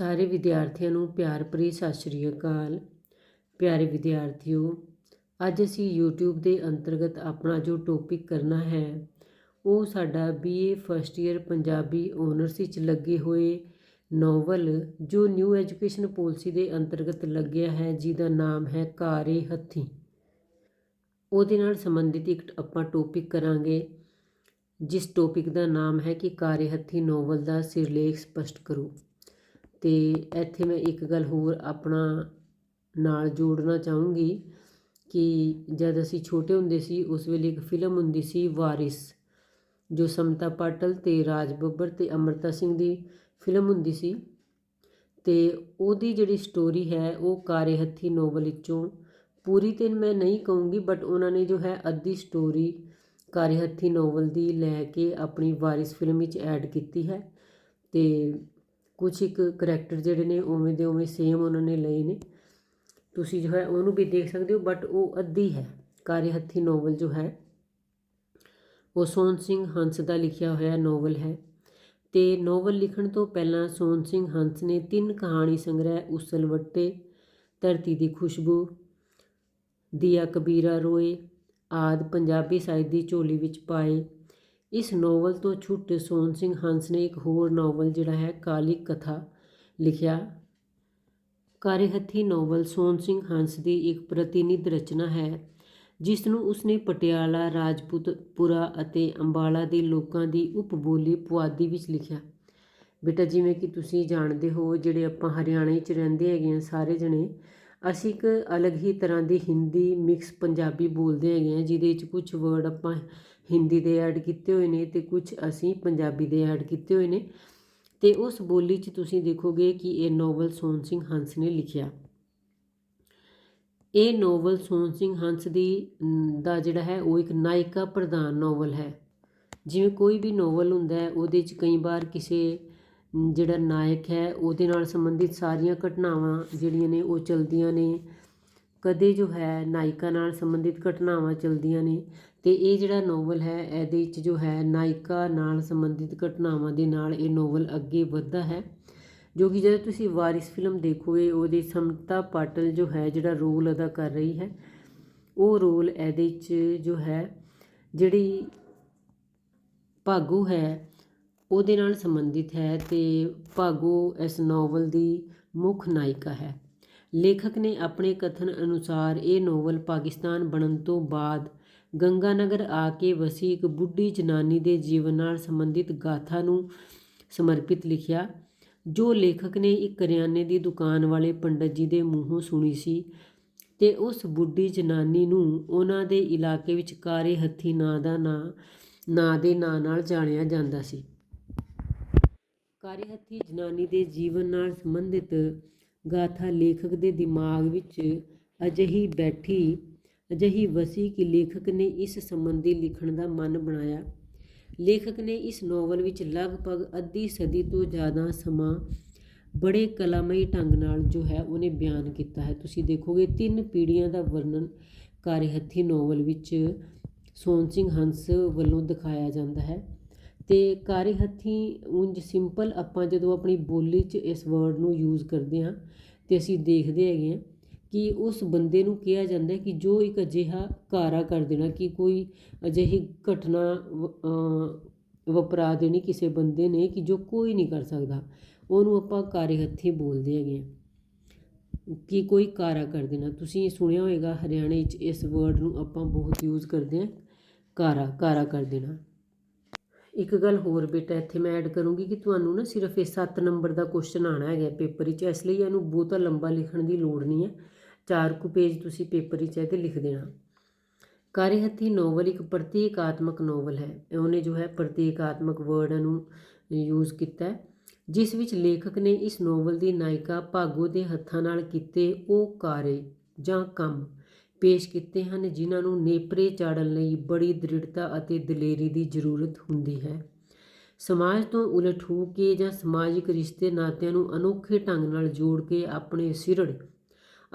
ਸਾਰੇ ਵਿਦਿਆਰਥੀਆਂ ਨੂੰ ਪਿਆਰ ਭਰੀ ਸਤਿ ਸ਼੍ਰੀ ਅਕਾਲ। ਪਿਆਰੇ ਵਿਦਿਆਰਥੀਓ, ਅੱਜ ਅਸੀਂ YouTube ਦੇ ਅੰਤਰਗਤ ਆਪਣਾ ਜੋ ਟੌਪਿਕ ਕਰਨਾ ਹੈ, ਉਹ ਸਾਡਾ BA first year Punjabi honours ਵਿੱਚ ਲੱਗੇ ਹੋਏ ਨੋਵਲ ਜੋ ਨਿਊ ਐਜੂਕੇਸ਼ਨ ਪਾਲਿਸੀ ਦੇ ਅੰਤਰਗਤ ਲੱਗਿਆ ਹੈ, ਜਿਹਦਾ ਨਾਮ ਹੈ ਕਾਰੇ ਹੱਥੀ। ਉਹਦੇ ਨਾਲ ਸੰਬੰਧਿਤ ਇੱਕ ਆਪਾਂ ਟੌਪਿਕ ਕਰਾਂਗੇ, ਜਿਸ ਟੌਪਿਕ ਦਾ ਨਾਮ ਹੈ ਕਿ ਕਾਰੇ ਹੱਥੀ ਨੋਵਲ ਦਾ ਸਿਰਲੇਖ ਸਪਸ਼ਟ ਕਰੋ। ਅਤੇ ਇੱਥੇ ਮੈਂ ਇੱਕ ਗੱਲ ਹੋਰ ਆਪਣਾ ਨਾਲ ਜੋੜਨਾ ਚਾਹੂੰਗੀ ਕਿ ਜਦ ਅਸੀਂ ਛੋਟੇ ਹੁੰਦੇ ਸੀ, ਉਸ ਵੇਲੇ ਇੱਕ ਫਿਲਮ ਹੁੰਦੀ ਸੀ ਵਾਰਿਸ, ਜੋ ਸਮਤਾ ਪਾਟਲ ਅਤੇ ਰਾਜ ਬੱਬਰ ਅਤੇ ਅੰਮ੍ਰਿਤਾ ਸਿੰਘ ਦੀ ਫਿਲਮ ਹੁੰਦੀ ਸੀ। ਅਤੇ ਉਹਦੀ ਜਿਹੜੀ ਸਟੋਰੀ ਹੈ, ਉਹ ਕਾਰੇ ਹੱਥੀ ਨੋਵਲ ਵਿੱਚੋਂ ਪੂਰੀ ਤੇ ਮੈਂ ਨਹੀਂ ਕਹੂੰਗੀ ਬਟ ਉਹਨਾਂ ਨੇ ਜੋ ਹੈ ਅੱਧੀ ਸਟੋਰੀ ਕਾਰੇ ਹੱਥੀ ਨੋਵਲ ਦੀ ਲੈ ਕੇ ਆਪਣੀ ਵਾਰਿਸ ਫਿਲਮ ਵਿੱਚ ਐਡ ਕੀਤੀ ਹੈ। ਅਤੇ ਕੁਝ ਇੱਕ ਕਰੈਕਟਰ ਜਿਹੜੇ ਨੇ ਉਵੇਂ ਦੇ ਉਵੇਂ ਸੇਮ ਉਹਨਾਂ ਨੇ ਲਏ ਨੇ। ਤੁਸੀਂ ਜੋ ਹੈ ਉਹਨੂੰ ਵੀ ਦੇਖ ਸਕਦੇ ਹੋ ਬਟ ਉਹ ਅੱਧੀ ਹੈ। ਕਾਰੇ ਹੱਥੀ ਨੋਵਲ ਜੋ ਹੈ, ਉਹ ਸੋਨ ਸਿੰਘ ਹੰਸ ਦਾ ਲਿਖਿਆ ਹੋਇਆ ਨੋਵਲ ਹੈ। ਤੇ ਨੋਵਲ ਲਿਖਣ ਤੋਂ ਪਹਿਲਾਂ ਸੋਨ ਸਿੰਘ ਹੰਸ ਨੇ ਤਿੰਨ ਕਹਾਣੀ ਸੰਗ੍ਰਹਿ ਉਸਲਵੱਟੇ ਧਰਤੀ ਦੀ ਖੁਸ਼ਬੂ, ਦੀਆ ਕਬੀਰਾ ਰੋਏ, ਆਦ ਪੰਜਾਬੀ ਸਾਹਿਤ ਦੀ ਝੋਲੀ ਵਿੱਚ ਪਾਏ। ਇਸ ਨੋਵਲ ਤੋਂ ਛੁੱਟ ਸੋਹਣ ਸਿੰਘ ਹੰਸ ਨੇ ਇੱਕ ਹੋਰ ਨੋਵਲ ਜਿਹੜਾ ਹੈ, ਕਾਲੀ ਕਥਾ, ਲਿਖਿਆ। ਕਾਰੇ ਹੱਥੀ ਨੋਵਲ ਸੋਹਣ ਸਿੰਘ ਹੰਸ ਦੀ ਇੱਕ ਪ੍ਰਤੀਨਿਧ ਰਚਨਾ ਹੈ ਜਿਸ ਨੂੰ ਉਸਨੇ ਪਟਿਆਲਾ ਰਾਜਪੂਤਪੁਰਾ ਅਤੇ ਅੰਬਾਲਾ ਦੇ ਲੋਕਾਂ ਦੀ ਉਪਬੋਲੀ ਪੁਆਧੀ ਵਿੱਚ ਲਿਖਿਆ। ਬੇਟਾ, ਜਿਵੇਂ ਕਿ ਤੁਸੀਂ ਜਾਣਦੇ ਹੋ, ਜਿਹੜੇ ਆਪਾਂ ਹਰਿਆਣੇ 'ਚ ਰਹਿੰਦੇ ਹੈਗੇ ਆ ਸਾਰੇ ਜਣੇ, ਅਸੀਂ ਇੱਕ ਅਲੱਗ ਹੀ ਤਰ੍ਹਾਂ ਦੀ ਹਿੰਦੀ ਮਿਕਸ ਪੰਜਾਬੀ ਬੋਲਦੇ ਹੈਗੇ ਆ ਜਿਹਦੇ ਵਿੱਚ ਕੁਝ ਵਰਡ ਆਪਾਂ ਹਿੰਦੀ ਦੇ ਐਡ ਕੀਤੇ ਹੋਏ ਨੇ ਤੇ ਕੁਝ ਅਸੀਂ ਪੰਜਾਬੀ ਦੇ ਐਡ ਕੀਤੇ ਹੋਏ ਨੇ। ਤੇ ਉਸ ਬੋਲੀ 'ਚ ਤੁਸੀਂ ਦੇਖੋਗੇ ਕਿ ਇਹ ਨੋਵਲ ਸੋਹਣ ਸਿੰਘ ਹੰਸ ਨੇ ਲਿਖਿਆ। ਇਹ ਨੋਵਲ ਸੋਹਣ ਸਿੰਘ ਹੰਸ ਦੀ ਦਾ ਜਿਹੜਾ ਹੈ, ਉਹ ਇੱਕ ਨਾਇਕਾ ਪ੍ਰਧਾਨ ਨੋਵਲ ਹੈ। ਜਿਵੇਂ ਕੋਈ ਵੀ ਨੋਵਲ ਹੁੰਦਾ ਹੈ, ਉਹਦੇ 'ਚ ਕਈ ਵਾਰ ਕਿਸੇ ਜਿਹੜਾ ਨਾਇਕ ਹੈ, ਉਹਦੇ ਨਾਲ ਸੰਬੰਧਿਤ ਸਾਰੀਆਂ ਘਟਨਾਵਾਂ ਜਿਹੜੀਆਂ ਨੇ, ਉਹ ਚਲਦੀਆਂ ਨੇ। ਕਦੇ ਜੋ ਹੈ ਨਾਇਕਾ ਨਾਲ ਸੰਬੰਧਿਤ ਘਟਨਾਵਾਂ ਚਲਦੀਆਂ ਨੇ ਅਤੇ ਇਹ ਜਿਹੜਾ ਨੋਵਲ ਹੈ, ਇਹਦੇ ਵਿੱਚ ਜੋ ਹੈ ਨਾਇਕਾ ਨਾਲ ਸੰਬੰਧਿਤ ਘਟਨਾਵਾਂ ਦੇ ਨਾਲ ਇਹ ਨੋਵਲ ਅੱਗੇ ਵੱਧਦਾ ਹੈ। ਜੋ ਕਿ ਜਦੋਂ ਤੁਸੀਂ ਵਾਰਿਸ ਫਿਲਮ ਦੇਖੋਗੇ, ਉਹਦੇ ਸਮਤਾ ਪਾਟਲ ਜੋ ਹੈ, ਜਿਹੜਾ ਰੋਲ ਅਦਾ ਕਰ ਰਹੀ ਹੈ, ਉਹ ਰੋਲ ਇਹਦੇ 'ਚ ਜੋ ਹੈ, ਜਿਹੜੀ ਭਾਗੂ ਹੈ, ਉਹਦੇ ਨਾਲ ਸੰਬੰਧਿਤ ਹੈ ਤੇ ਭਾਗੋ ਇਸ ਨੋਵਲ ਦੀ ਮੁੱਖ ਨਾਇਕਾ ਹੈ। ਲੇਖਕ ਨੇ ਆਪਣੇ ਕਥਨ ਅਨੁਸਾਰ ਇਹ ਨੋਵਲ ਪਾਕਿਸਤਾਨ ਬਣਨ ਤੋਂ ਬਾਅਦ ਗੰਗਾਨਗਰ ਆ ਕੇ ਵਸੀ ਇੱਕ ਬੁੱਢੀ ਜਨਾਨੀ ਦੇ ਜੀਵਨ ਨਾਲ ਸੰਬੰਧਿਤ ਗਾਥਾ ਨੂੰ ਸਮਰਪਿਤ ਲਿਖਿਆ, ਜੋ ਲੇਖਕ ਨੇ ਇੱਕ ਕਰਿਆਨੇ ਦੀ ਦੁਕਾਨ ਵਾਲੇ ਪੰਡਤ ਜੀ ਦੇ ਮੂੰਹੋਂ ਸੁਣੀ ਸੀ ਤੇ ਉਸ ਬੁੱਢੀ ਜਨਾਨੀ ਨੂੰ ਉਹਨਾਂ ਦੇ ਇਲਾਕੇ ਵਿੱਚ ਕਾਰੇ ਹੱਥੀ ਨਾਂ ਦਾ ਨਾਂ ਨਾਂ ਦੇ ਨਾਂ ਨਾਲ ਜਾਣਿਆ ਜਾਂਦਾ ਸੀ। ਕਾਰੇ ਹੱਥੀ ਜਨਾਨੀ ਦੇ ਜੀਵਨ ਨਾਲ ਸੰਬੰਧਿਤ ਗਾਥਾ ਲੇਖਕ ਦੇ ਦਿਮਾਗ ਵਿੱਚ ਅਜਿਹੀ ਬੈਠੀ, ਅਜਿਹੀ ਵਸੀ ਕਿ ਲੇਖਕ ਨੇ ਇਸ ਸੰਬੰਧੀ ਲਿਖਣ ਦਾ ਮਨ ਬਣਾਇਆ। ਲੇਖਕ ਨੇ ਇਸ ਨੋਵਲ ਵਿੱਚ ਲਗਭਗ ਅੱਧੀ ਸਦੀ ਤੋਂ ਜ਼ਿਆਦਾ ਸਮਾਂ ਬੜੇ ਕਲਾਮਈ ਢੰਗ ਨਾਲ ਜੋ ਹੈ ਉਹਨੇ ਬਿਆਨ ਕੀਤਾ ਹੈ। ਤੁਸੀਂ ਦੇਖੋਗੇ ਤਿੰਨ ਪੀੜ੍ਹੀਆਂ ਦਾ ਵਰਣਨ ਕਾਰੇ ਹੱਥੀ ਨੋਵਲ ਵਿੱਚ ਸੋਨ ਸਿੰਘ ਹੰਸ ਵੱਲੋਂ ਦਿਖਾਇਆ ਜਾਂਦਾ ਹੈ। ਅਤੇ ਕਾਰੇ ਹੱਥੀਂ ਉਂਝ ਸਿੰਪਲ ਆਪਾਂ ਜਦੋਂ ਆਪਣੀ ਬੋਲੀ 'ਚ ਇਸ ਵਰਡ ਨੂੰ ਯੂਜ਼ ਕਰਦੇ ਹਾਂ ਅਤੇ ਅਸੀਂ ਦੇਖਦੇ ਹੈਗੇ ਹਾਂ ਕਿ ਉਸ ਬੰਦੇ ਨੂੰ ਕਿਹਾ ਜਾਂਦਾ ਕਿ ਜੋ ਇੱਕ ਅਜਿਹਾ ਕਾਰਾ ਕਰ ਦੇਣਾ ਕਿ ਕੋਈ ਅਜਿਹੀ ਘਟਨਾ ਵਪਰਾ ਦੇਣੀ ਕਿਸੇ ਬੰਦੇ ਨੇ ਕਿ ਜੋ ਕੋਈ ਨਹੀਂ ਕਰ ਸਕਦਾ, ਉਹਨੂੰ ਆਪਾਂ ਕਾਰੇ ਹੱਥੀਂ ਬੋਲਦੇ ਹੈਗੇ ਹਾਂ ਕਿ ਕੋਈ ਕਾਰਾ ਕਰ ਦੇਣਾ। ਤੁਸੀਂ ਸੁਣਿਆ ਹੋਏਗਾ ਹਰਿਆਣੇ 'ਚ ਇਸ ਵਰਡ ਨੂੰ ਆਪਾਂ ਬਹੁਤ ਯੂਜ਼ ਕਰਦੇ ਹਾਂ ਕਾਰਾ ਕਾਰਾ ਕਰ ਦੇਣਾ। ਇੱਕ ਗੱਲ ਹੋਰ ਬੇਟਾ, ਇੱਥੇ ਮੈਂ ਐਡ ਕਰੂੰਗੀ ਕਿ ਤੁਹਾਨੂੰ ਨਾ ਸਿਰਫ ਇਹ 7 ਨੰਬਰ ਦਾ ਕੁਐਸਚਨ ਆਣਾ ਹੈਗਾ ਪੇਪਰ ਵਿੱਚ। ਇਸ ਲਈ ਇਹਨੂੰ ਬਹੁਤਾ ਲੰਬਾ ਲਿਖਣ ਦੀ ਲੋੜ ਨਹੀਂ ਹੈ। ਚਾਰ ਕੁ ਪੇਜ ਤੁਸੀਂ ਪੇਪਰ ਵਿੱਚ ਇਹਦੇ ਲਿਖ ਦੇਣਾ। ਕਾਰੇ ਹੱਥੀ ਨੋਵਲ ਇੱਕ ਪ੍ਰਤੀਕਾਤਮਕ ਨੋਵਲ ਹੈ। ਉਹਨੇ ਜੋ ਹੈ ਪ੍ਰਤੀਕਾਤਮਕ ਵਰਡ ਨੂੰ ਯੂਜ਼ ਕੀਤਾ ਜਿਸ ਵਿੱਚ ਲੇਖਕ ਨੇ ਇਸ ਨੋਵਲ ਦੀ ਨਾਇਕਾ ਭਾਗੋ ਦੇ ਹੱਥਾਂ ਨਾਲ ਕੀਤੇ ਉਹ ਕਾਰੇ ਜਾਂ ਕੰਮ। ਪੇਸ਼ ਕੀਤੇ ਹਨ, ਜਿਨ੍ਹਾਂ ਨੂੰ ਨੇਪਰੇ ਚਾੜਨ ਲਈ ਬੜੀ ਦ੍ਰਿੜਤਾ ਅਤੇ ਦਲੇਰੀ ਦੀ ਜ਼ਰੂਰਤ ਹੁੰਦੀ ਹੈ। ਸਮਾਜ ਤੋਂ ਉਲਟ ਹੋ ਕੇ ਜਾਂ ਸਮਾਜਿਕ ਰਿਸ਼ਤੇ ਨਾਤਿਆਂ ਨੂੰ ਅਨੋਖੇ ਢੰਗ ਨਾਲ ਜੋੜ ਕੇ ਆਪਣੇ ਸਿਰੜ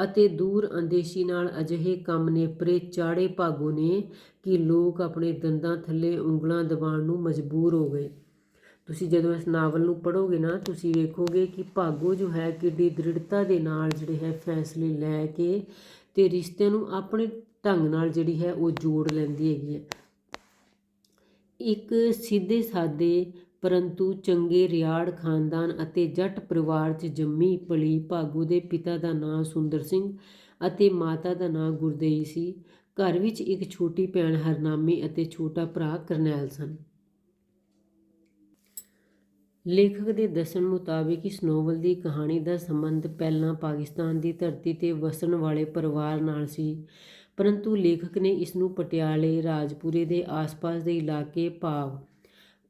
ਅਤੇ ਦੂਰ ਅੰਦੇਸ਼ੀ ਨਾਲ ਅਜਿਹੇ ਕੰਮ ਨੇਪਰੇ ਚਾੜੇ ਭਾਗੋ ਨੇ ਕਿ ਲੋਕ ਆਪਣੇ ਦੰਦਾਂ ਥੱਲੇ ਉਂਗਲਾਂ ਦਬਾਉਣ ਨੂੰ ਮਜਬੂਰ ਹੋ ਗਏ। ਤੁਸੀਂ ਜਦੋਂ ਇਸ ਨਾਵਲ ਨੂੰ ਪੜ੍ਹੋਗੇ ਨਾ, ਤੁਸੀਂ ਵੇਖੋਗੇ ਕਿ ਭਾਗੋ ਜੋ ਹੈ, ਕਿੱਡੀ ਦ੍ਰਿੜਤਾ ਦੇ ਨਾਲ ਜਿਹੜੇ ਹੈ ਫੈਸਲੇ ਲੈ ਕੇ ਅਤੇ ਰਿਸ਼ਤੇ ਨੂੰ ਆਪਣੇ ਢੰਗ ਨਾਲ ਜਿਹੜੀ ਹੈ ਉਹ ਜੋੜ ਲੈਂਦੀ ਹੈਗੀ ਹੈ। ਇੱਕ ਸਿੱਧੇ ਸਾਦੇ ਪਰੰਤੂ ਚੰਗੇ ਰਿਆੜ ਖਾਨਦਾਨ ਅਤੇ ਜੱਟ ਪਰਿਵਾਰ 'ਚ ਜੰਮੀ ਪਲੀ ਭਾਗੋ ਦੇ ਪਿਤਾ ਦਾ ਨਾਂ ਸੁੰਦਰ ਸਿੰਘ ਅਤੇ ਮਾਤਾ ਦਾ ਨਾਂ ਗੁਰਦੇਈ ਸੀ। ਘਰ ਵਿੱਚ ਇੱਕ ਛੋਟੀ ਭੈਣ ਹਰਨਾਮੀ ਅਤੇ ਛੋਟਾ ਭਰਾ ਕਰਨੈਲ ਸਨ। ਲੇਖਕ ਦੇ ਦੱਸਣ ਮੁਤਾਬਿਕ ਇਸ ਨੋਵਲ ਦੀ ਕਹਾਣੀ ਦਾ ਸੰਬੰਧ ਪਹਿਲਾਂ ਪਾਕਿਸਤਾਨ ਦੀ ਧਰਤੀ ਤੇ ਵਸਣ ਵਾਲੇ ਪਰਿਵਾਰ ਨਾਲ ਸੀ। ਪਰੰਤੂ ਲੇਖਕ ਨੇ ਇਸ ਨੂੰ ਪਟਿਆਲੇ, ਰਾਜਪੁਰੇ ਦੇ ਆਸ-ਪਾਸ ਦੇ ਇਲਾਕੇ ਭਾਵ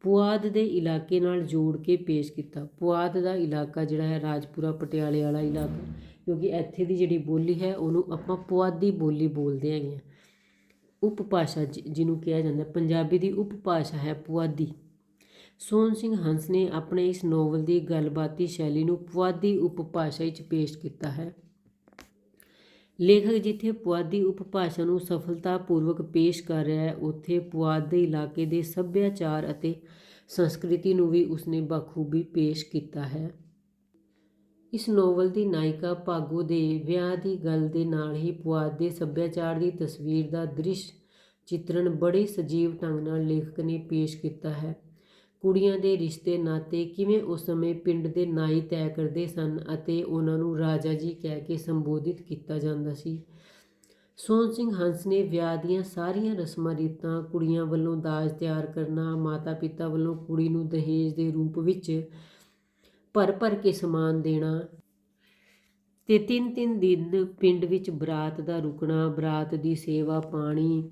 ਪੁਆਧ ਦੇ ਇਲਾਕੇ ਨਾਲ ਜੋੜ ਕੇ ਪੇਸ਼ ਕੀਤਾ। ਪੁਆਧ ਦਾ ਇਲਾਕਾ ਜਿਹੜਾ ਹੈ ਰਾਜਪੁਰਾ ਪਟਿਆਲੇ ਵਾਲਾ ਇਲਾਕਾ, ਕਿਉਂਕਿ ਇੱਥੇ ਦੀ ਜਿਹੜੀ ਬੋਲੀ ਹੈ ਉਹਨੂੰ ਆਪਾਂ ਪੁਆਧੀ ਬੋਲੀ ਬੋਲਦੇ ਹੈਗੇ ਹਾਂ। ਉਪਭਾਸ਼ਾ ਜਿਹਨੂੰ ਕਿਹਾ ਜਾਂਦਾ, ਪੰਜਾਬੀ ਦੀ ਉਪਭਾਸ਼ਾ ਹੈ ਪੁਆਧੀ। ਸੋਹਣ ਸਿੰਘ ਹੰਸ ਨੇ ਆਪਣੇ ਇਸ ਨੋਵਲ ਦੀ ਗੱਲਬਾਤੀ ਸ਼ੈਲੀ ਨੂੰ ਪੁਆਧੀ ਉਪਭਾਸ਼ਾ ਵਿੱਚ ਪੇਸ਼ ਕੀਤਾ ਹੈ। ਲੇਖਕ ਜਿੱਥੇ ਪੁਆਧੀ ਉਪਭਾਸ਼ਾ ਨੂੰ ਸਫਲਤਾਪੂਰਵਕ ਪੇਸ਼ ਕਰ ਰਿਹਾ ਹੈ, ਉੱਥੇ ਪੁਆਧ ਦੇ ਇਲਾਕੇ ਦੇ ਸੱਭਿਆਚਾਰ ਅਤੇ ਸੰਸਕ੍ਰਿਤੀ ਨੂੰ ਵੀ ਉਸਨੇ ਬਖੂਬੀ ਪੇਸ਼ ਕੀਤਾ ਹੈ। ਇਸ ਨੋਵਲ ਦੀ ਨਾਇਕਾ ਭਾਗੋ ਦੇ ਵਿਆਹ ਦੀ ਗੱਲ ਦੇ ਨਾਲ ਹੀ ਪੁਆਧ ਦੇ ਸੱਭਿਆਚਾਰ ਦੀ ਤਸਵੀਰ ਦਾ ਦ੍ਰਿਸ਼ ਚਿੱਤਰਣ ਬੜੇ ਸਜੀਵ ਢੰਗ ਨਾਲ ਲੇਖਕ ਨੇ ਪੇਸ਼ ਕੀਤਾ ਹੈ। ਕੁੜੀਆਂ ਦੇ ਰਿਸ਼ਤੇ ਨਾਤੇ ਕਿਵੇਂ ਉਸ ਸਮੇਂ ਪਿੰਡ ਦੇ ਨਾਈ ਤੈਅ ਕਰਦੇ ਸਨ ਅਤੇ ਉਹਨਾਂ ਨੂੰ ਰਾਜਾ ਜੀ ਕਹਿ ਕੇ ਸੰਬੋਧਿਤ ਕੀਤਾ ਜਾਂਦਾ ਸੀ। ਸੋਹਣ ਸਿੰਘ ਹੰਸ ਨੇ ਵਿਆਹ ਦੀਆਂ ਸਾਰੀਆਂ ਰਸਮਾਂ ਰੀਤਾਂ ਕੁੜੀਆਂ ਵੱਲੋਂ ਦਾਜ ਤਿਆਰ ਕਰਨਾ ਮਾਤਾ ਪਿਤਾ ਵੱਲੋਂ ਕੁੜੀ ਨੂੰ ਦਹੇਜ ਦੇ ਰੂਪ ਵਿੱਚ ਭਰ ਭਰ ਕੇ ਸਮਾਨ ਦੇਣਾ ਤੇ ਤਿੰਨ ਤਿੰਨ ਦਿਨ ਪਿੰਡ ਵਿੱਚ ਬਰਾਤ ਦਾ ਰੁਕਣਾ, ਬਰਾਤ ਦੀ ਸੇਵਾ ਪਾਣੀ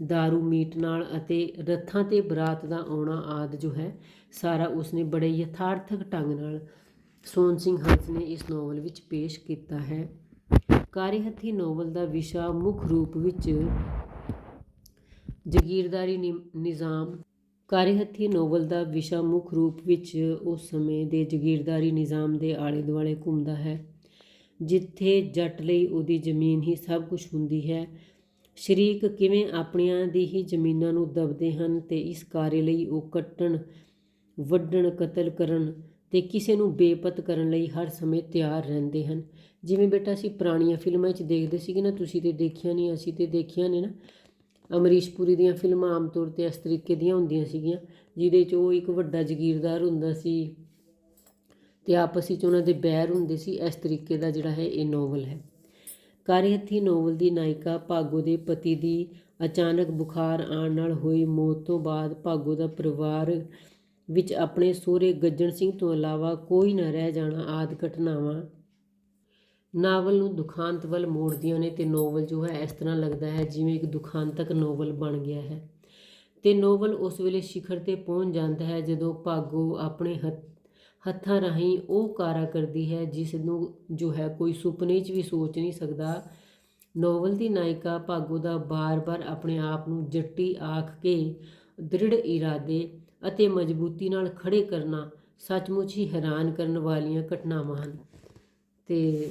ਦਾਰੂ ਮੀਟ ਨਾਲ ਅਤੇ ਰੱਥਾਂ ਤੇ ਬਰਾਤ ਦਾ ਆਉਣਾ ਆਦਿ ਜੋ ਹੈ ਸਾਰਾ ਉਸਨੇ ਬੜੇ ਯਥਾਰਥਕ ਢੰਗ ਨਾਲ ਸੋਹਣ ਸਿੰਘ ਹੰਸ ਨੇ ਇਸ ਨੋਵਲ ਵਿੱਚ ਪੇਸ਼ ਕੀਤਾ ਹੈ ਕਾਰੇ ਹੱਥੀ ਨੋਵਲ ਦਾ ਵਿਸ਼ਾ ਮੁੱਖ ਰੂਪ ਵਿੱਚ ਜਗੀਰਦਾਰੀ ਨਿ- ਨਿਜ਼ਾਮ ਕਾਰੇ ਹੱਥੀ ਨੋਵਲ ਦਾ ਵਿਸ਼ਾ ਮੁੱਖ ਰੂਪ ਵਿੱਚ ਉਸ ਸਮੇਂ ਦੇ ਜਗੀਰਦਾਰੀ ਨਿਜ਼ਾਮ ਦੇ ਆਲੇ ਦੁਆਲੇ ਘੁੰਮਦਾ ਹੈ ਜਿੱਥੇ ਜੱਟ ਲਈ ਉਹਦੀ ਜ਼ਮੀਨ ਹੀ ਸਭ ਕੁਝ ਹੁੰਦੀ ਹੈ ਸ਼ਰੀਕ ਕਿਵੇਂ ਆਪਣਿਆਂ ਦੀ ਹੀ ਜ਼ਮੀਨਾਂ ਨੂੰ ਦਬਦੇ ਹਨ ਤੇ ਇਸ ਕਾਰੇ ਲਈ ਉਹ ਕੱਟਣ, ਵੱਢਣ, ਕਤਲ ਕਰਨ ਤੇ ਕਿਸੇ ਨੂੰ ਬੇਪਤ ਕਰਨ ਲਈ ਹਰ ਸਮੇਂ ਤਿਆਰ ਰਹਿੰਦੇ ਹਨ। ਜਿਵੇਂ ਬੇਟਾ ਅਸੀਂ ਪੁਰਾਣੀਆਂ ਫਿਲਮਾਂ 'ਚ ਦੇਖਦੇ ਸੀਗੇ ਨਾ, ਤੁਸੀਂ ਤੇ ਦੇਖਿਆ ਨਹੀਂ ਅਸੀਂ ਤੇ ਦੇਖਿਆ ਨੇ ਨਾ। ਅਮਰੀਸ਼ ਪੁਰੀ ਦੀਆਂ ਫਿਲਮਾਂ ਆਮ ਤੌਰ ਤੇ ਇਸ ਤਰੀਕੇ ਦੀਆਂ ਹੁੰਦੀਆਂ ਸੀਗੀਆਂ, ਜਿਹਦੇ 'ਚ ਉਹ ਇੱਕ ਵੱਡਾ ਜ਼ਗੀਰਦਾਰ ਹੁੰਦਾ ਸੀ ਤੇ ਆਪਸ ਵਿੱਚ ਉਹਨਾਂ ਦੇ ਬੈਰ ਹੁੰਦੇ ਸੀ। ਇਸ ਤਰੀਕੇ ਦਾ ਜਿਹੜਾ ਹੈ, ਇਹ ਨੋਵਲ ਹੈ। ਕਾਰੇ ਹੱਥੀ ਨੋਵਲ ਦੀ ਨਾਇਕਾ ਭਾਗੋ ਦੇ ਪਤੀ ਦੀ ਅਚਾਨਕ ਬੁਖਾਰ ਆਉਣ ਨਾਲ ਹੋਈ ਮੌਤ ਤੋਂ ਬਾਅਦ ਭਾਗੋ ਦਾ ਪਰਿਵਾਰ ਵਿੱਚ ਆਪਣੇ ਸਹੁਰੇ ਗੱਜਣ ਸਿੰਘ ਤੋਂ ਇਲਾਵਾ ਕੋਈ ਨਾ ਰਹਿ ਜਾਣਾ ਆਦ ਘਟਨਾਵਾਂ ਨਾਵਲ ਨੂੰ ਦੁਖਾਂਤ ਵੱਲ ਮੋੜਦੀਆਂ ਨੇ ਤੇ ਨੋਵਲ ਜੋ ਹੈ ਇਸ ਤਰ੍ਹਾਂ ਲੱਗਦਾ ਹੈ ਜਿਵੇਂ ਇੱਕ ਦੁਖਾਂਤਕ ਨੋਵਲ ਬਣ ਗਿਆ ਹੈ। ਤੇ ਨੋਵਲ ਉਸ ਵੇਲੇ ਸਿਖਰ ਤੇ ਪਹੁੰਚ ਜਾਂਦਾ ਹੈ ਜਦੋਂ ਭਾਗੋ ਆਪਣੇ ਹੱਥ ਹੱਥਾਂ ਰਾਹੀਂ ਉਹ ਕਾਰਾ ਕਰਦੀ ਹੈ ਜਿਸ ਨੂੰ ਜੋ ਹੈ ਕੋਈ ਸੁਪਨੇ 'ਚ ਵੀ ਸੋਚ ਨਹੀਂ ਸਕਦਾ। ਨੋਵਲ ਦੀ ਨਾਇਕਾ ਭਾਗੋ ਦਾ ਬਾਰ-ਬਾਰ ਆਪਣੇ ਆਪ ਨੂੰ ਜੱਟੀ ਆਖ ਕੇ ਦ੍ਰਿੜ ਇਰਾਦੇ ਅਤੇ ਮਜ਼ਬੂਤੀ ਨਾਲ ਖੜੇ ਕਰਨਾ ਸੱਚਮੁੱਚ ਹੀ ਹੈਰਾਨ ਕਰਨ ਵਾਲੀਆਂ ਘਟਨਾਵਾਂ ਹਨ। ਤੇ